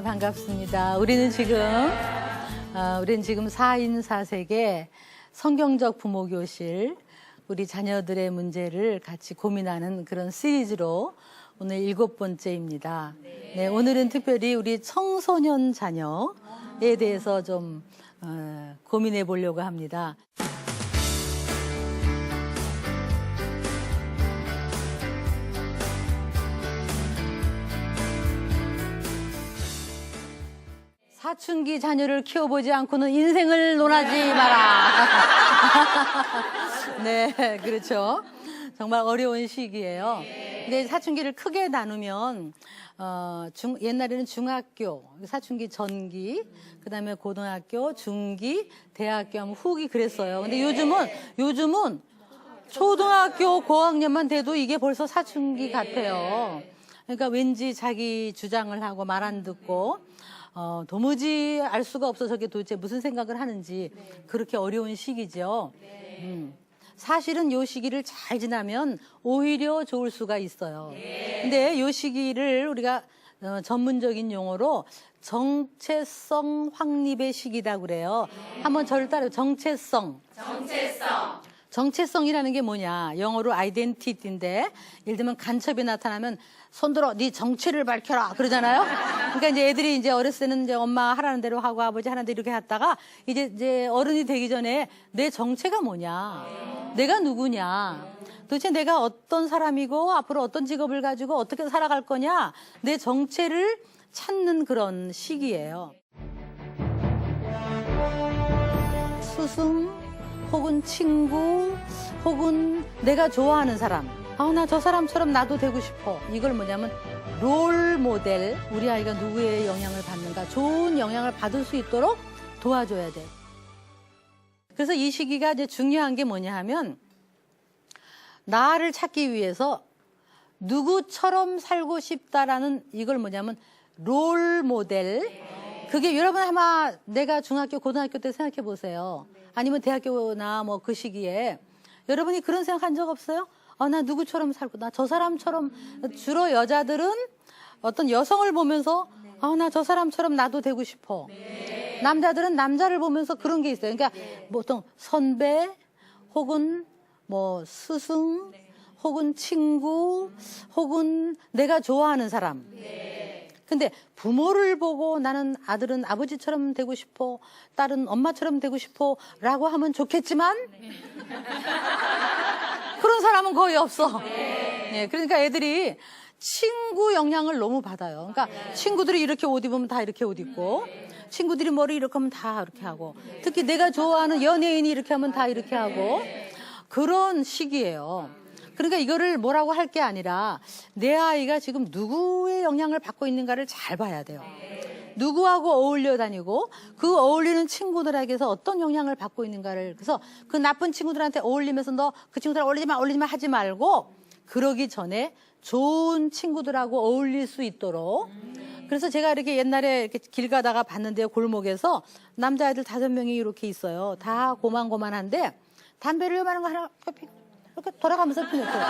네, 반갑습니다. 우리는 지금, 어, 우리는 지금 4인 4색의 성경적 부모 교실, 우리 자녀들의 문제를 같이 고민하는 그런 시리즈로 오늘 일곱 번째입니다. 네, 오늘은 특별히 우리 청소년 자녀에 대해서 좀 어, 고민해 보려고 합니다. 사춘기 자녀를 키워보지 않고는 인생을 논하지 마라. 네, 그렇죠. 정말 어려운 시기예요. 근데 사춘기를 크게 나누면 어, 중, 옛날에는 중학교, 사춘기 전기, 그다음에 고등학교, 중기, 대학교 하면 후기 그랬어요. 근데 요즘은 요즘은 초등학교 고학년만 돼도 이게 벌써 사춘기 같아요. 그러니까 왠지 자기 주장을 하고 말 안 듣고 어, 도무지 알 수가 없어 저게 도대체 무슨 생각을 하는지 그렇게 어려운 시기죠. 음. 사실은 요 시기를 잘 지나면 오히려 좋을 수가 있어요. 근데 요 시기를 우리가 어, 전문적인 용어로 정체성 확립의 시기다 그래요. 한번 저를 따라 정체성. 정체성 이라는 게 뭐냐? 영어로 아이덴티티인데 예를 들면 간첩이 나타나면 손들어 네 정체를 밝혀라 그러잖아요. 그러니까 이제 애들이 이제 어렸을 때는 이제 엄마 하라는 대로 하고 아버지 하라는 대로 이렇게 했다가 이제 이제 어른이 되기 전에 내 정체가 뭐냐? 내가 누구냐? 도대체 내가 어떤 사람이고 앞으로 어떤 직업을 가지고 어떻게 살아갈 거냐? 내 정체를 찾는 그런 시기예요. 스승 혹은 친구 혹은 내가 좋아하는 사람. 아나저 사람처럼 나도 되고 싶어. 이걸 뭐냐면 롤 모델. 우리 아이가 누구의 영향을 받는가. 좋은 영향을 받을 수 있도록 도와줘야 돼. 그래서 이 시기가 이제 중요한 게 뭐냐 하면 나를 찾기 위해서 누구처럼 살고 싶다라는 이걸 뭐냐면 롤 모델. 그게 여러분 아마 내가 중학교 고등학교 때 생각해 보세요 아니면 대학교나 뭐 그 시기에 여러분이 그런 생각 한 적 없어요? 아, 나 누구처럼 살고 나 저 사람처럼 주로 여자들은 어떤 여성을 보면서 아, 나 저 사람처럼 나도 되고 싶어. 남자들은 남자를 보면서 그런 게 있어요. 그러니까 보통 선배 혹은 뭐 스승 혹은 친구 혹은 내가 좋아하는 사람. 근데 부모를 보고 나는 아들은 아버지처럼 되고 싶어, 딸은 엄마처럼 되고 싶어 라고 하면 좋겠지만 그런 사람은 거의 없어. 예, 그러니까 애들이 친구 영향을 너무 받아요. 그러니까 친구들이 이렇게 옷 입으면 다 이렇게 옷 입고 친구들이 머리 이렇게 하면 다 이렇게 하고 특히 내가 좋아하는 연예인이 이렇게 하면 다 이렇게 하고 그런 시기예요. 그러니까 이거를 뭐라고 할 게 아니라 내 아이가 지금 누구의 영향을 받고 있는가를 잘 봐야 돼요. 누구하고 어울려 다니고 그 어울리는 친구들에게서 어떤 영향을 받고 있는가를. 그래서 그 나쁜 친구들한테 어울리면서 너 그 친구들 어울리지 마 어울리지 마 하지 말고 그러기 전에 좋은 친구들하고 어울릴 수 있도록. 그래서 제가 이렇게 옛날에 이렇게 길 가다가 봤는데요 골목에서 남자애들 다섯 명이 이렇게 있어요. 다 고만고만한데 담배를 요만한 거 하나 이렇게 피- 이렇게 돌아가면서 피는 거예요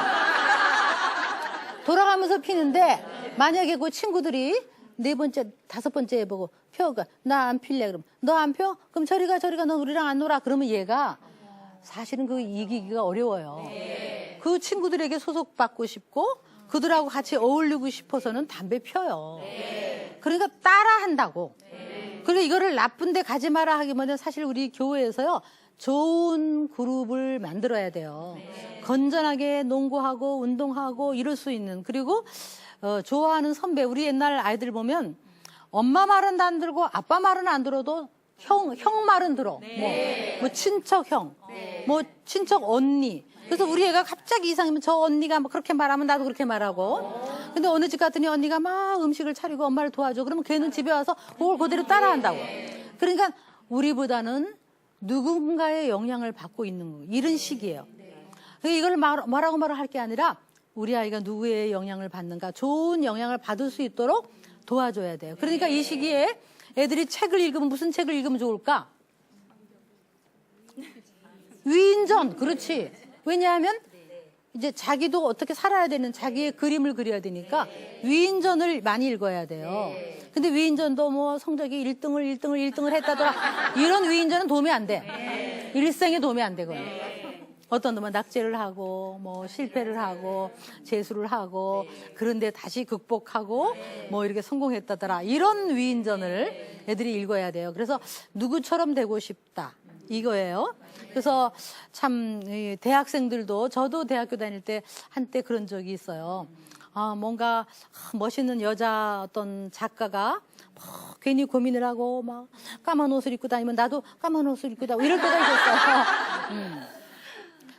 돌아가면서 피는데 만약에 그 친구들이 네 번째 다섯 번째 보고 펴가 나 안 필래 그럼 너 안 펴? 그럼 저리가 저리가 너 우리랑 안 놀아 그러면 얘가 사실은 그 이기기가 어려워요. 그 친구들에게 소속받고 싶고 그들하고 같이 어울리고 싶어서는 담배 펴요. 그러니까 따라한다고. 그리고 이거를 나쁜데 가지 마라 하기보다는 사실 우리 교회에서요. 좋은 그룹을 만들어야 돼요. 건전하게 농구하고 운동하고 이럴 수 있는 그리고 어, 좋아하는 선배 우리 옛날 아이들 보면 엄마 말은 안 들고 아빠 말은 안 들어도 형, 형 말은 들어. 뭐, 뭐 친척 형, 뭐 친척 언니. 그래서 우리 애가 갑자기 이상하면 저 언니가 막 그렇게 말하면 나도 그렇게 말하고. 근데 어느 집 갔더니 언니가 막 음식을 차리고 엄마를 도와줘. 그러면 걔는 집에 와서 그걸 그대로 따라한다고. 그러니까 우리보다는 누군가의 영향을 받고 있는 거. 이런 시기예요. 그러니까 이걸 말, 뭐라고 말을 할 게 아니라 우리 아이가 누구의 영향을 받는가 좋은 영향을 받을 수 있도록 도와줘야 돼요. 그러니까 이 시기에 애들이 책을 읽으면 무슨 책을 읽으면 좋을까? 위인전, 그렇지. 왜냐하면 이제 자기도 어떻게 살아야 되는 자기의 그림을 그려야 되니까 위인전을 많이 읽어야 돼요. 근데 위인전도 뭐 성적이 1등을 1등을 1등을 했다더라. 이런 위인전은 도움이 안 돼. 일생에 도움이 안 되거든. 어떤 놈은 낙제를 하고 뭐 실패를 하고 재수를 하고 그런데 다시 극복하고 뭐 이렇게 성공했다더라. 이런 위인전을 애들이 읽어야 돼요. 그래서 누구처럼 되고 싶다. 이거예요. 그래서 참이 대학생들도 저도 대학교 다닐 때 한때 그런 적이 있어요. 아, 뭔가 멋있는 여자 어떤 작가가 뭐 괜히 고민을 하고 막 까만 옷을 입고 다니면 나도 까만 옷을 입고 다니고 이럴 때가 있었어요. 음.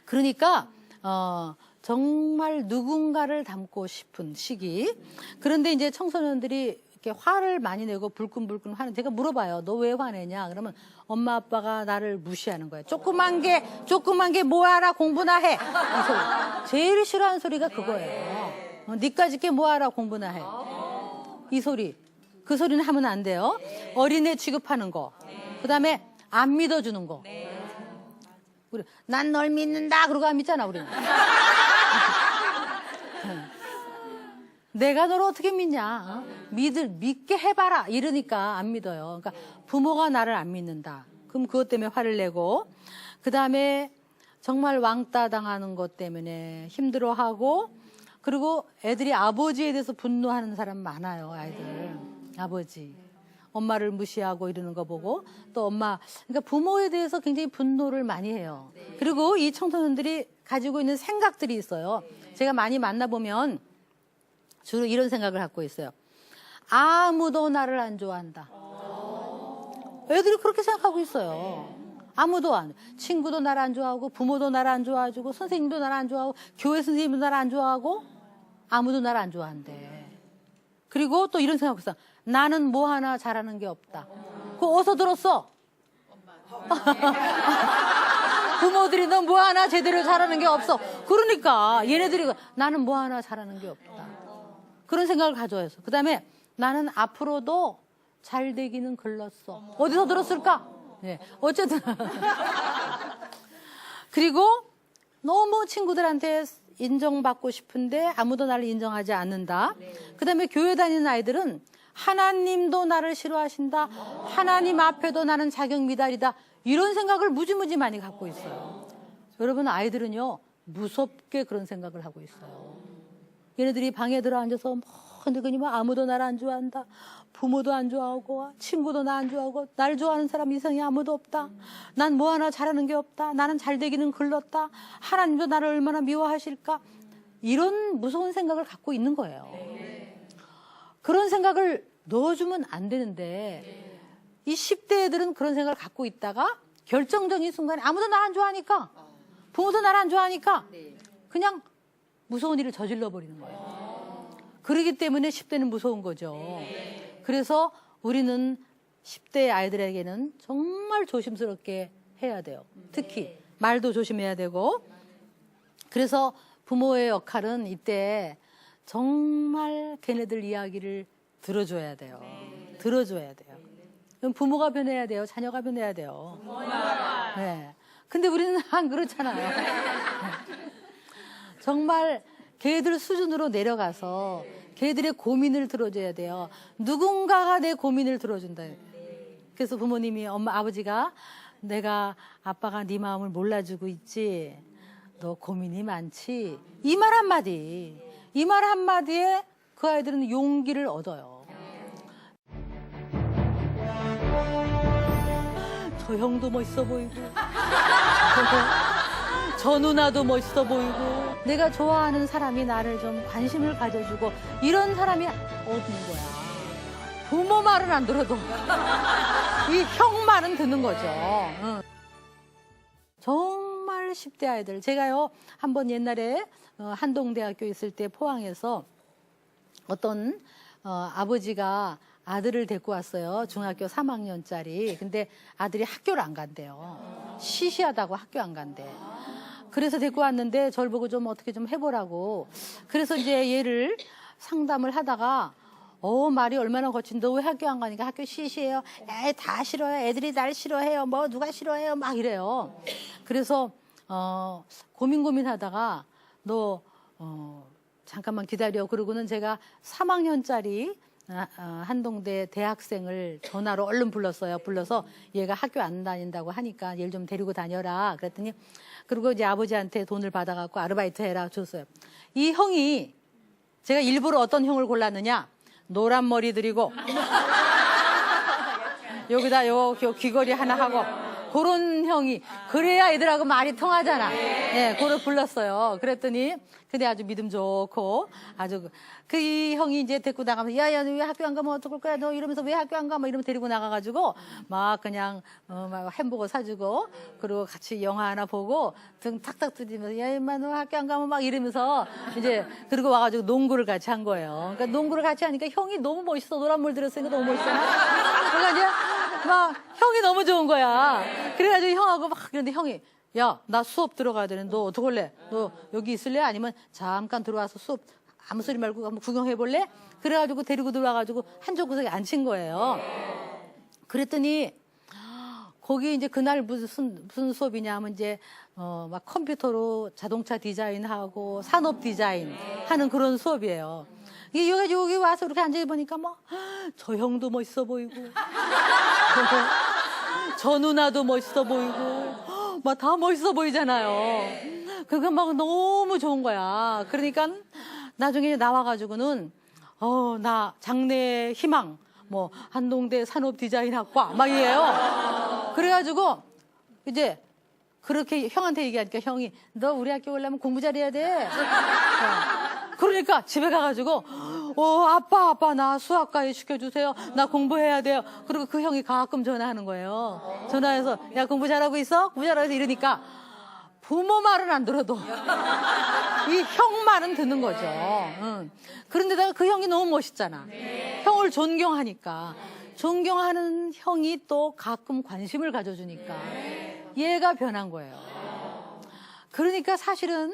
그러니까 어, 정말 누군가를 닮고 싶은 시기. 그런데 이제 청소년들이 이렇게 화를 많이 내고 불끈불끈 화는 제가 물어봐요. 너 왜 화내냐? 그러면 엄마 아빠가 나를 무시하는 거예요. 조그만 게 조그만 게 뭐하라 공부나 해. 이 소리. 제일 싫어하는 소리가 그거예요. 어, 니까짓 게 뭐하라 공부나 해. 이 소리. 그 소리는 하면 안 돼요. 어린애 취급하는 거. 그다음에 안 믿어주는 거. 우리 난 널 믿는다 그러고 안 믿잖아 우리는. 내가 너를 어떻게 믿냐? 어? 믿을 믿게 해봐라 이러니까 안 믿어요. 그러니까 부모가 나를 안 믿는다. 그럼 그것 때문에 화를 내고 그 다음에 정말 왕따 당하는 것 때문에 힘들어하고 그리고 애들이 아버지에 대해서 분노하는 사람 많아요. 아이들 아버지. 엄마를 무시하고 이러는 거 보고 또 엄마 그러니까 부모에 대해서 굉장히 분노를 많이 해요. 그리고 이 청소년들이 가지고 있는 생각들이 있어요. 제가 많이 만나보면 주로 이런 생각을 갖고 있어요. 아무도 나를 안 좋아한다. 애들이 그렇게 생각하고 있어요. 아무도 안, 친구도 나를 안 좋아하고, 부모도 나를 안 좋아해주고, 선생님도 나를 안 좋아하고, 교회 선생님도 나를 안 좋아하고, 아무도 나를 안 좋아한대. 그리고 또 이런 생각을 했어. 나는 뭐 하나 잘하는 게 없다. 그거 어디서 들었어? 부모들이 너 뭐 하나 제대로 잘하는 게 없어. 그러니까 얘네들이 나는 뭐 하나 잘하는 게 없다. 그런 생각을 가져야서. 그 다음에 나는 앞으로도 잘 되기는 글렀어. 어디서 들었을까? 예. 어쨌든. 그리고 너무 친구들한테 인정받고 싶은데 아무도 나를 인정하지 않는다. 그 다음에 교회 다니는 아이들은 하나님도 나를 싫어하신다. 하나님 앞에도 나는 자격 미달이다. 이런 생각을 무지무지 많이 갖고 있어요. 여러분 아이들은요 무섭게 그런 생각을 하고 있어요. 얘네들이 방에 들어 앉아서 뭐 흔들거니 뭐 아무도 나를 안 좋아한다. 부모도 안 좋아하고 친구도 나 안 좋아하고 날 좋아하는 사람 이상이 아무도 없다. 난 뭐 하나 잘하는 게 없다. 나는 잘 되기는 글렀다. 하나님도 나를 얼마나 미워하실까? 이런 무서운 생각을 갖고 있는 거예요. 그런 생각을 넣어주면 안 되는데 이 10대 애들은 그런 생각을 갖고 있다가 결정적인 순간에 아무도 나 안 좋아하니까 부모도 나를 안 좋아하니까 그냥 무서운 일을 저질러 버리는 거예요. 그러기 때문에 10대는 무서운 거죠. 그래서 우리는 10대 아이들에게는 정말 조심스럽게 해야 돼요. 특히 말도 조심해야 되고. 그래서 부모의 역할은 이때 정말 걔네들 이야기를 들어줘야 돼요. 들어줘야 돼요. 그럼 부모가 변해야 돼요. 자녀가 변해야 돼요. 네. 근데 우리는 안 그렇잖아요. 정말 걔들 수준으로 내려가서 걔들의 고민을 들어줘야 돼요. 누군가가 내 고민을 들어준다. 그래서 부모님이 엄마 아버지가 내가 아빠가 네 마음을 몰라주고 있지. 너 고민이 많지. 이 말 한마디. 이 말 한마디에 그 아이들은 용기를 얻어요. 저 형도 멋있어 보이고. 저 누나도 멋있어 보이고 내가 좋아하는 사람이 나를 좀 관심을 가져주고 이런 사람이 없는 거야. 부모 말은 안 들어도 이 형 말은 듣는 거죠. 응. 정말 10대 아이들 제가요 한번 옛날에 어, 한동대학교 있을 때 포항에서 어떤 어, 아버지가 아들을 데리고 왔어요. 중학교 3학년짜리. 근데 아들이 학교를 안 간대요. 시시하다고 학교 안 간대. 그래서 데리고 왔는데 저를 보고 좀 어떻게 좀 해보라고. 그래서 이제 얘를 상담을 하다가 어 말이 얼마나 거친데 왜 학교 안 가니까 학교 시시해요. 에 다 싫어요. 애들이 날 싫어해요. 뭐 누가 싫어해요. 막 이래요. 그래서 어 고민 고민하다가 너 어, 잠깐만 기다려. 그러고는 제가 3학년짜리 아, 어, 한동대 대학생을 전화로 얼른 불렀어요. 불러서 얘가 학교 안 다닌다고 하니까 얘를 좀 데리고 다녀라. 그랬더니 그리고 이제 아버지한테 돈을 받아갖고 아르바이트 해라 줬어요. 이 형이 제가 일부러 어떤 형을 골랐느냐? 노란 머리 들이고 여기다 요, 요 귀걸이 하나 하고 그런 형이 그래야 애들하고 말이 통하잖아. 네, 그걸 불렀어요. 그랬더니 근데 아주 믿음 좋고 아주 그 이 형이 이제 데리고 나가면서 야야 너 왜 학교 안 가면 어떡할 거야 너 이러면서 왜 학교 안 가? 막 이러면 데리고 나가가지고 막 그냥 어, 막 햄버거 사주고 그리고 같이 영화 하나 보고 등 탁탁 두드리면서 야 임마 너 학교 안 가면 막 이러면서 이제 그리고 와가지고 농구를 같이 한 거예요. 그러니까 농구를 같이 하니까 형이 너무 멋있어 노란 물 들었으니까 너무 멋있잖아. 그러니까 이제 막 형이 너무 좋은 거야. 그래가지고 형하고 막 그런데 형이 야 나 수업 들어가야 되는데 너 어떡할래? 너 여기 있을래? 아니면 잠깐 들어와서 수업 아무 소리 말고 한번 구경해 볼래? 그래가지고 데리고 들어와가지고 한쪽 구석에 앉힌 거예요. 그랬더니 거기 이제 그날 무슨 무슨 수업이냐 하면 이제 어 막 컴퓨터로 자동차 디자인하고 산업 디자인 하는 그런 수업이에요. 이게 여기 여기 와서 이렇게 앉아 보니까 뭐 저 형도 멋있어 보이고 저 누나도 멋있어 보이고 막 다 멋있어 보이잖아요. 그거 막 너무 좋은 거야. 그러니까 나중에 나와가지고는 어 나 장래 희망 뭐 한동대 산업 디자인학과 막 이래요. 그래가지고 이제 그렇게 형한테 얘기하니까 형이 너 우리 학교 오려면 공부 잘해야 돼. 어. 그러니까 집에 가가지고 어 아빠 아빠 나 수학과에 시켜주세요. 나 공부해야 돼요. 그리고 그 형이 가끔 전화하는 거예요. 전화해서 야 공부 잘하고 있어? 공부 잘하고 있어? 이러니까 부모 말은 안 들어도 이 형 말은 듣는 거죠. 응. 그런데다가 그 형이 너무 멋있잖아. 형을 존경하니까. 존경하는 형이 또 가끔 관심을 가져주니까 얘가 변한 거예요. 그러니까 사실은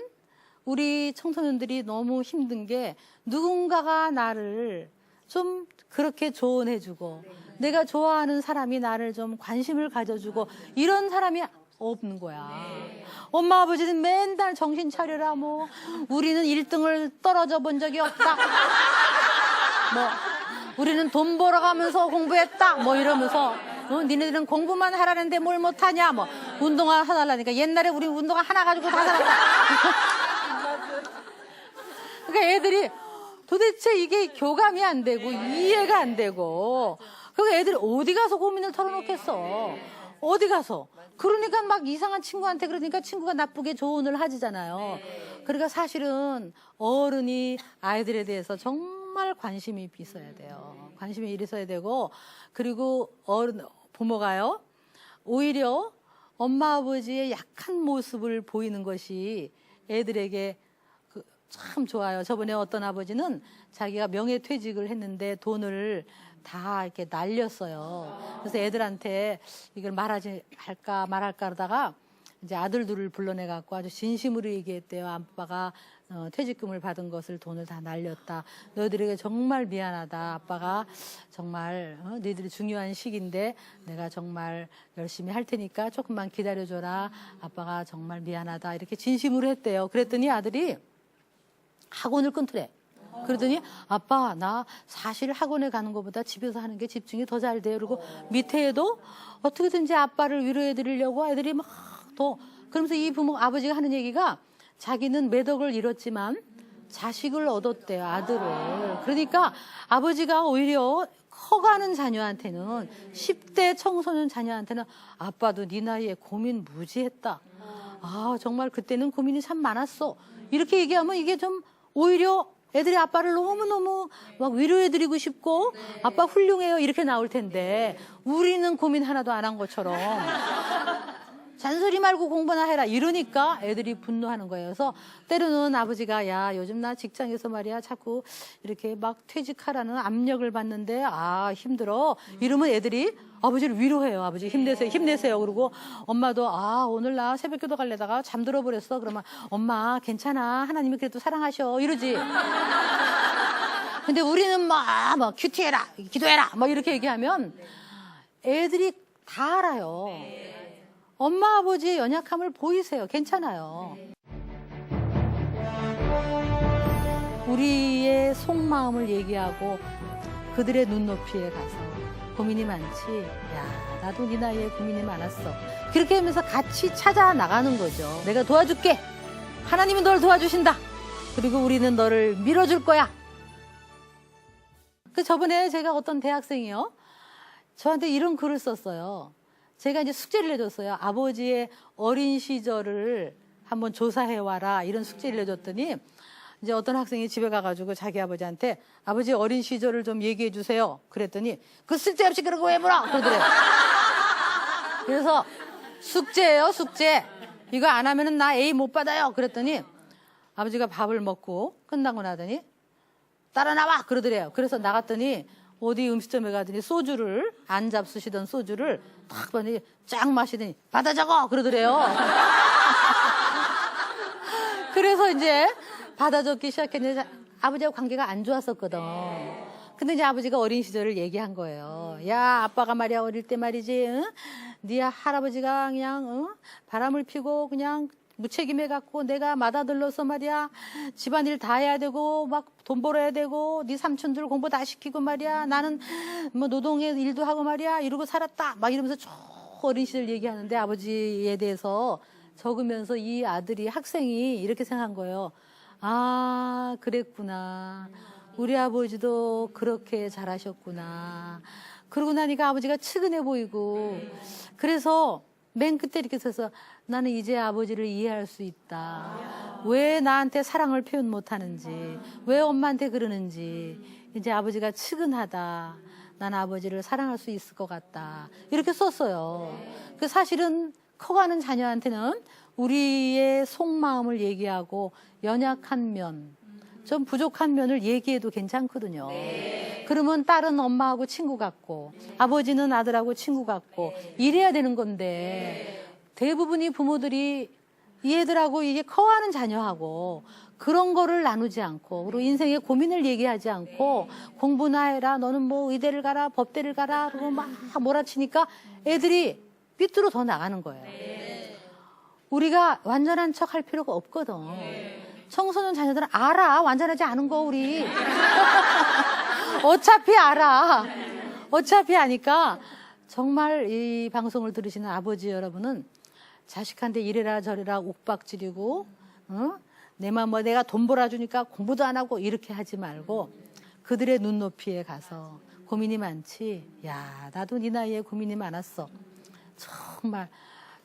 우리 청소년들이 너무 힘든 게 누군가가 나를 좀 그렇게 조언해주고 내가 좋아하는 사람이 나를 좀 관심을 가져주고 이런 사람이 없는 거야. 엄마 아버지는 맨날 정신 차려라 뭐 우리는 1등을 떨어져 본 적이 없다. 뭐 우리는 돈 벌어가면서 공부했다. 뭐 이러면서 어, 니네들은 공부만 하라는데 뭘 못하냐. 뭐 운동화 사달라니까 옛날에 우리 운동화 하나 가지고 다 살았다. 그러니까 애들이 도대체 이게 교감이 안 되고 이해가 안 되고 그러니까 애들이 어디 가서 고민을 털어놓겠어. 어디 가서. 그러니까 막 이상한 친구한테 그러니까 친구가 나쁘게 조언을 하지잖아요. 그러니까 사실은 어른이 아이들에 대해서 정말 관심이 있어야 돼요. 관심이 있어야 되고 그리고 어른 부모가요. 오히려 엄마 아버지의 약한 모습을 보이는 것이 애들에게 그 참 좋아요. 저번에 어떤 아버지는 자기가 명예퇴직을 했는데 돈을 다 이렇게 날렸어요. 그래서 애들한테 이걸 말하지 할까 말할까 하다가 이제 아들들을 불러내 갖고 아주 진심으로 얘기했대요. 아빠가 어, 퇴직금을 받은 것을 돈을 다 날렸다. 너희들에게 정말 미안하다. 아빠가 정말 어, 너희들이 중요한 시기인데 내가 정말 열심히 할 테니까 조금만 기다려줘라. 아빠가 정말 미안하다. 이렇게 진심으로 했대요. 그랬더니 아들이 학원을 끊더래. 그러더니 아빠 나 사실 학원에 가는 것보다 집에서 하는 게 집중이 더 잘 돼요. 그리고 밑에 애도 어떻게든지 아빠를 위로해 드리려고 아이들이 막 더 그러면서 이 부모 아버지가 하는 얘기가 자기는 매덕을 잃었지만 자식을 얻었대요 아들을. 그러니까 아버지가 오히려 커가는 자녀한테는 10대 청소년 자녀한테는 아빠도 네 나이에 고민 무지했다. 아 정말 그때는 고민이 참 많았어. 이렇게 얘기하면 이게 좀 오히려 애들이 아빠를 너무너무 막 위로해드리고 싶고 아빠 훌륭해요 이렇게 나올 텐데 우리는 고민 하나도 안 한 것처럼 잔소리 말고 공부나 해라 이러니까 애들이 분노하는 거예요. 그래서 때로는 아버지가 야 요즘 나 직장에서 말이야 자꾸 이렇게 막 퇴직하라는 압력을 받는데 아 힘들어 이러면 애들이 아버지를 위로해요. 아버지 힘내세요, 힘내세요. 그리고 엄마도 아 오늘 나 새벽기도 갈래다가 잠들어 버렸어. 그러면 엄마 괜찮아 하나님이 그래도 사랑하셔 이러지. 근데 우리는 막, 막 큐티해라, 기도해라, 막 이렇게 얘기하면 애들이 다 알아요. 엄마 아버지의 연약함을 보이세요. 괜찮아요. 우리의 속마음을 얘기하고 그들의 눈높이에 가서 고민이 많지. 야, 나도 네 나이에 고민이 많았어. 그렇게 하면서 같이 찾아 나가는 거죠. 내가 도와줄게. 하나님은 널 도와주신다. 그리고 우리는 너를 밀어줄 거야. 그 저번에 제가 어떤 대학생이요. 저한테 이런 글을 썼어요. 제가 이제 숙제를 내줬어요. 아버지의 어린 시절을 한번 조사해 와라 이런 숙제를 내줬더니 이제 어떤 학생이 집에 가가지고 자기 아버지한테 아버지 어린 시절을 좀 얘기해 주세요. 그랬더니 그 쓸데없이 그런 거 왜 물어? 그러더래요. 그래서 숙제예요, 숙제. 이거 안 하면은 나 A 못 받아요. 그랬더니 아버지가 밥을 먹고 끝나고 나더니 따라 나와 그러더래요. 그래서 나갔더니 어디 음식점에 가더니 소주를 안 잡수시던 소주를 탁 봤더니 쫙 마시더니 받아 적어 그러더래요. 그래서 이제 받아 적기 시작했는데 아버지하고 관계가 안 좋았었거든. 근데 이제 아버지가 어린 시절을 얘기한 거예요. 야 아빠가 말이야 어릴 때 말이지, 응? 네 할아버지가 그냥 응? 바람을 피고 그냥 무책임해 갖고 내가 맏아들로서 말이야 집안일 다 해야 되고 막 돈 벌어야 되고 네 삼촌들 공부 다 시키고 말이야 나는 뭐 노동의 일도 하고 말이야 이러고 살았다 막 이러면서 쭉 어린 시절 얘기하는데 아버지에 대해서 적으면서 이 아들이 학생이 이렇게 생각한 거예요. 아 그랬구나. 우리 아버지도 그렇게 잘하셨구나. 그러고 나니까 아버지가 측은해 보이고 그래서 맨 끝에 이렇게 서서 나는 이제 아버지를 이해할 수 있다. 왜 나한테 사랑을 표현 못 하는지, 왜 엄마한테 그러는지, 이제 아버지가 측은하다. 난 아버지를 사랑할 수 있을 것 같다. 이렇게 썼어요. 그 사실은 커가는 자녀한테는 우리의 속마음을 얘기하고 연약한 면, 좀 부족한 면을 얘기해도 괜찮거든요. 그러면 딸은 엄마하고 친구 같고 아버지는 아들하고 친구 같고 이래야 되는 건데 대부분이 부모들이 이 애들하고 이게 커가는 자녀하고 그런 거를 나누지 않고 그리고 인생의 고민을 얘기하지 않고 공부나 해라 너는 뭐 의대를 가라 법대를 가라 그러고 막 몰아치니까 애들이 삐뚤어 더 나가는 거예요. 우리가 완전한 척 할 필요가 없거든. 청소년 자녀들은 알아. 완전하지 않은 거, 우리. 어차피 알아. 어차피 아니까 정말 이 방송을 들으시는 아버지 여러분은 자식한테 이래라 저래라 옥박지르고, 어? 내맘 뭐 내가 돈 벌어주니까 공부도 안 하고 이렇게 하지 말고 그들의 눈높이에 가서 고민이 많지. 야, 나도 네 나이에 고민이 많았어. 정말 내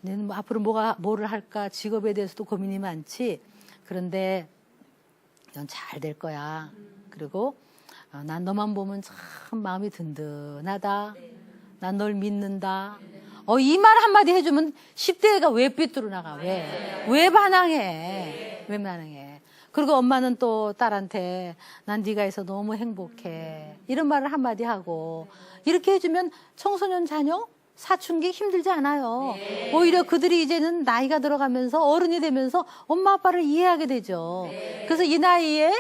는 뭐 앞으로 뭐가 뭐를 할까 직업에 대해서도 고민이 많지. 그런데 넌 잘 될 거야. 그리고 어, 난 너만 보면 참 마음이 든든하다. 난 널 믿는다. 어, 이 말 한마디 해주면 10대가 왜 삐뚤어 나가? 왜? 왜 반항해? 왜 반항해? 그리고 엄마는 또 딸한테 난 네가 있어 너무 행복해. 이런 말을 한마디 하고 이렇게 해주면 청소년 자녀 사춘기 힘들지 않아요. 오히려 그들이 이제는 나이가 들어가면서 어른이 되면서 엄마 아빠를 이해하게 되죠. 그래서 이 나이에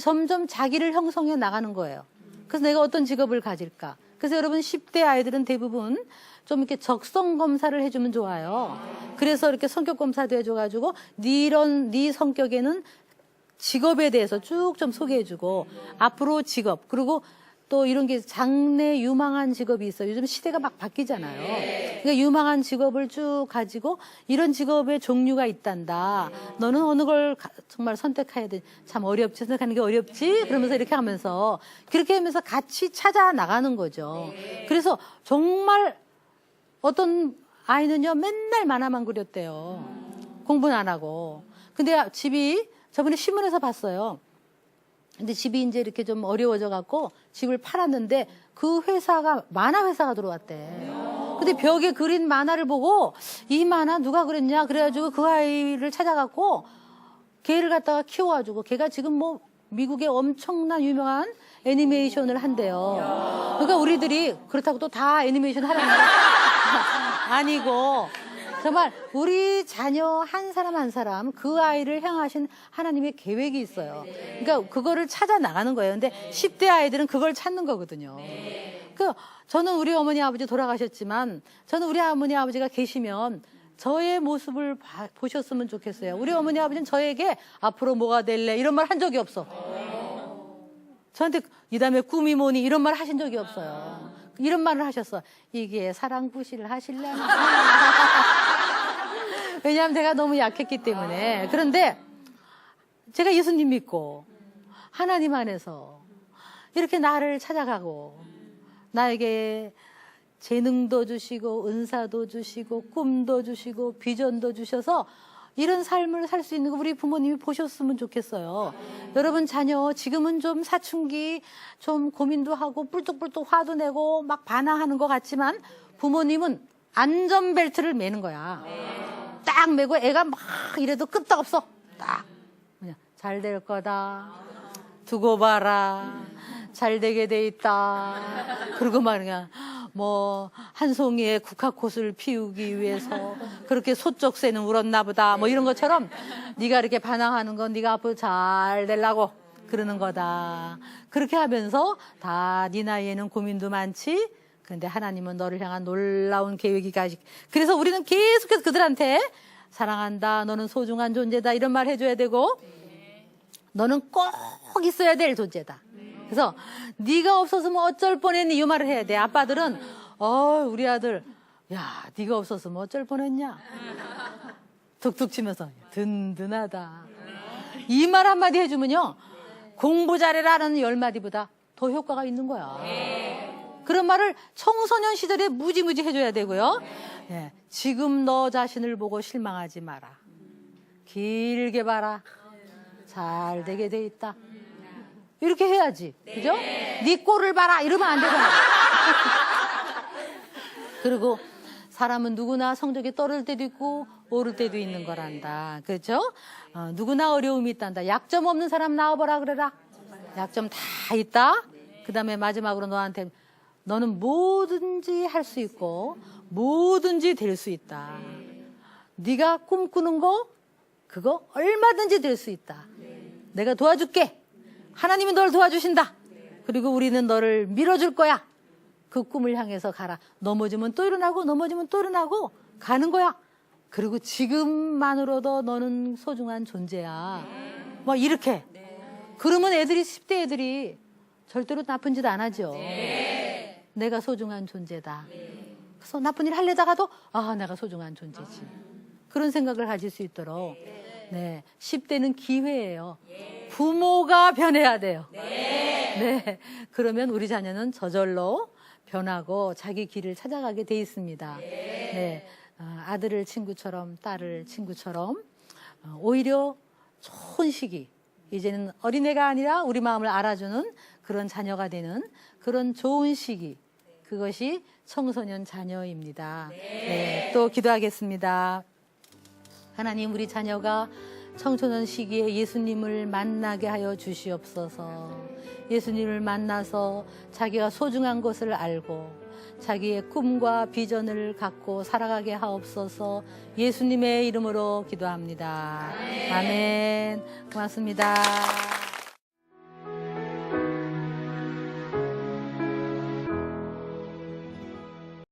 점점 자기를 형성해 나가는 거예요. 그래서 내가 어떤 직업을 가질까? 그래서 여러분 10대 아이들은 대부분 좀 이렇게 적성 검사를 해주면 좋아요. 그래서 이렇게 성격 검사도 해줘가지고 네 이런 네 성격에는 직업에 대해서 쭉 좀 소개해주고 앞으로 직업 그리고 또 이런 게 장래 유망한 직업이 있어요. 요즘 시대가 막 바뀌잖아요. 그러니까 유망한 직업을 쭉 가지고 이런 직업의 종류가 있단다. 너는 어느 걸 가- 정말 선택해야 돼. 참 어렵지. 선택하는 게 어렵지. 그러면서 이렇게 하면서 그렇게 하면서 같이 찾아 나가는 거죠. 그래서 정말 어떤 아이는요 맨날 만화만 그렸대요. 공부는 안 하고. 근데 집이 저번에 신문에서 봤어요. 근데 집이 이제 이렇게 좀 어려워져 갖고 집을 팔았는데 그 회사가 만화 회사가 들어왔대. 근데 벽에 그린 만화를 보고 이 만화 누가 그랬냐 그래가지고 그 아이를 찾아갖고 걔를 갖다가 키워가지고 걔가 지금 뭐 미국의 엄청난 유명한 애니메이션을 한대요. 그러니까 우리들이 그렇다고 또 다 애니메이션 하라는 거 아니고 정말 우리 자녀 한 사람 한 사람 그 아이를 향하신 하나님의 계획이 있어요. 그러니까 그거를 찾아 나가는 거예요. 근데 10대 아이들은 그걸 찾는 거거든요. 그 저는 우리 어머니 아버지 돌아가셨지만 저는 우리 어머니 아버지가 계시면 저의 모습을 봐- 보셨으면 좋겠어요. 우리 어머니 아버지는 저에게 앞으로 뭐가 될래 이런 말 한 적이 없어. 저한테 이 다음에 꿈이 뭐니 이런 말 하신 적이 없어요. 이런 말을 하셨어. 이게 사랑 부실 하실려나? 왜냐하면 제가 너무 약했기 때문에. 그런데 제가 예수님 믿고 하나님 안에서 이렇게 나를 찾아가고 나에게 재능도 주시고 은사도 주시고 꿈도 주시고 비전도 주셔서 이런 삶을 살 수 있는 거 우리 부모님이 보셨으면 좋겠어요. 여러분 자녀 지금은 좀 사춘기 좀 고민도 하고 뿔뚝뿔뚝 화도 내고 막 반항하는 것 같지만 부모님은 안전벨트를 매는 거야. 딱 매고 애가 막 이래도 끄떡없어. 딱 그냥 잘 될 거다. 두고 봐라. 잘 되게 돼 있다. 그리고 막 그냥 뭐 한 송이의 국화꽃을 피우기 위해서 그렇게 소쩍새는 울었나 보다. 뭐 이런 것처럼 네가 이렇게 반항하는 건 네가 앞으로 잘 되려고 그러는 거다. 그렇게 하면서 다 네 나이에는 고민도 많지. 근데 하나님은 너를 향한 놀라운 계획이 가지. 그래서 우리는 계속해서 그들한테 사랑한다. 너는 소중한 존재다. 이런 말 해줘야 되고 너는 꼭 있어야 될 존재다. 그래서 네가 없었으면 어쩔 뻔했니 이 말을 해야 돼. 아빠들은 어 우리 아들 야 네가 없었으면 어쩔 뻔했냐. 툭툭 치면서 든든하다. 이 말 한마디 해주면요 공부 잘해라는 열 마디보다 더 효과가 있는 거야. 그런 말을 청소년 시절에 무지무지 해줘야 되고요. 예, 지금 너 자신을 보고 실망하지 마라. 길게 봐라. 잘 되게 돼 있다. 이렇게 해야지. 그죠? 네 꼴을 봐라. 이러면 안 되잖아. 그리고 사람은 누구나 성적이 떨어질 때도 있고 오를 때도 있는 거란다. 그렇죠? 어, 누구나 어려움이 있단다. 약점 없는 사람 나와보라 그래라. 약점 다 있다. 그 다음에 마지막으로 너한테 너는 뭐든지 할 수 있고 뭐든지 될 수 있다. 네가 꿈꾸는 거 그거 얼마든지 될 수 있다. 내가 도와줄게. 하나님이 널 도와주신다. 그리고 우리는 너를 밀어줄 거야. 그 꿈을 향해서 가라. 넘어지면 또 일어나고 넘어지면 또 일어나고 가는 거야. 그리고 지금만으로도 너는 소중한 존재야. 뭐 이렇게. 그러면 애들이 10대 애들이 절대로 나쁜 짓 안 하죠. 내가 소중한 존재다. 그래서 나쁜 일 하려다가도 아 내가 소중한 존재지. 그런 생각을 가질 수 있도록 네 10대는 기회예요. 부모가 변해야 돼요. 네. 그러면 우리 자녀는 저절로 변하고 자기 길을 찾아가게 돼 있습니다. 네. 어, 아들을 친구처럼 딸을 친구처럼 어, 오히려 좋은 시기 이제는 어린애가 아니라 우리 마음을 알아주는 그런 자녀가 되는 그런 좋은 시기 그것이 청소년 자녀입니다. 네, 또 기도하겠습니다. 하나님 우리 자녀가 청소년 시기에 예수님을 만나게 하여 주시옵소서. 예수님을 만나서 자기가 소중한 것을 알고 자기의 꿈과 비전을 갖고 살아가게 하옵소서. 예수님의 이름으로 기도합니다. 아멘. 고맙습니다.